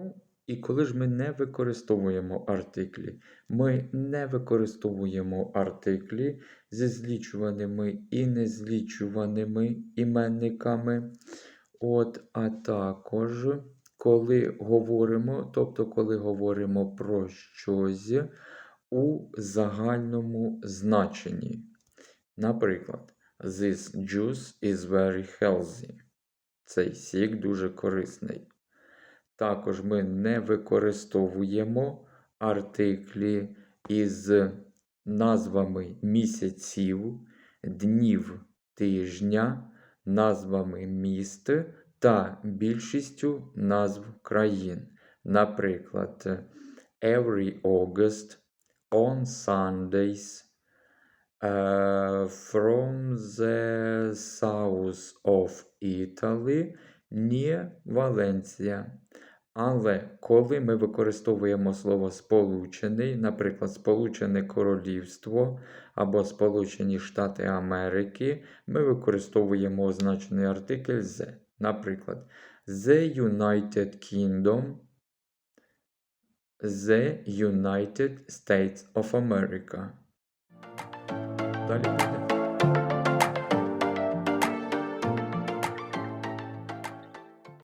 Ну, і коли ж ми не використовуємо артиклі? Ми не використовуємо артиклі зі злічуваними і незлічуваними іменниками. От, а також, коли говоримо, тобто, коли говоримо про щось у загальному значенні. Наприклад, This juice is very healthy. Цей сік дуже корисний. Також ми не використовуємо артиклі із назвами місяців, днів тижня, назвами міст та більшістю назв країн. Наприклад, Every August, On Sundays, е, From the South of Italy, Near Valencia. Але коли ми використовуємо слово сполучений, наприклад, Сполучене Королівство або Сполучені Штати Америки, ми використовуємо означений артикль the. Наприклад, The United Kingdom, The United States of America. Далі.